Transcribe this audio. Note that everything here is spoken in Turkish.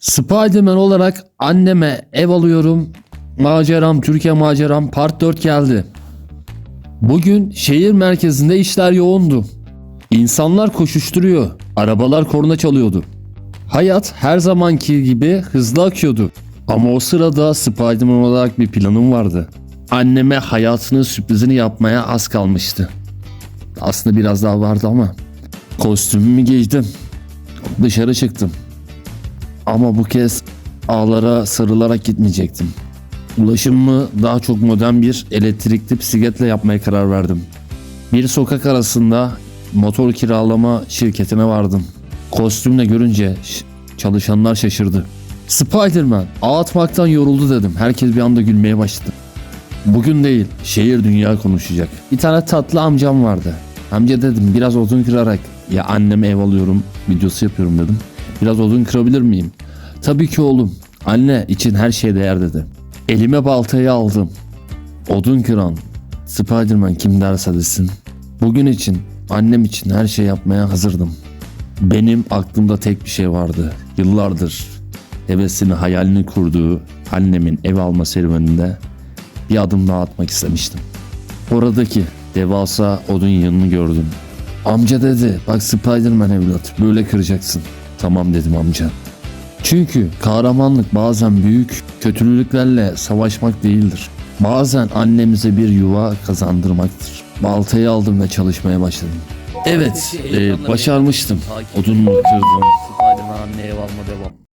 Spiderman olarak anneme ev alıyorum. Maceram, Türkiye maceram part 4 geldi. Bugün şehir merkezinde işler yoğundu. İnsanlar koşuşturuyor. Arabalar korna çalıyordu. Hayat her zamanki gibi hızlı akıyordu. Ama o sırada Spiderman olarak bir planım vardı. Anneme hayatının sürprizini yapmaya az kalmıştı. Aslında biraz daha vardı ama. Kostümümü giydim. Dışarı çıktım. Ama bu kez ağlara sarılarak gitmeyecektim. Ulaşımımı daha çok modern bir elektrikli bisikletle yapmaya karar verdim. Bir sokak arasında motor kiralama şirketine vardım. Kostümle görünce çalışanlar şaşırdı. Spiderman ağ atmaktan yoruldu dedim. Herkes bir anda gülmeye başladı. Bugün değil, şehir dünya konuşacak. Bir tane tatlı amcam vardı. Amca dedim biraz odun kırarak ya anneme ev alıyorum videosu yapıyorum dedim. Biraz odun kırabilir miyim? Tabii ki oğlum. Anne için her şey değer dedi. Elime baltayı aldım. Odun kıran Spiderman kim derse desin. Bugün için annem için her şey yapmaya hazırdım. Benim aklımda tek bir şey vardı. Yıllardır hevesini hayalini kurduğu annemin ev alma serüveninde bir adım daha atmak istemiştim. Oradaki devasa odun yığınını gördüm. Amca dedi bak Spiderman evlat böyle kıracaksın. Tamam dedim amca. Çünkü kahramanlık bazen büyük kötülüklerle savaşmak değildir. Bazen annemize bir yuva kazandırmaktır. Baltayı aldım ve çalışmaya başladım. Evet, e, başarmıştım. Odunumu kırdım.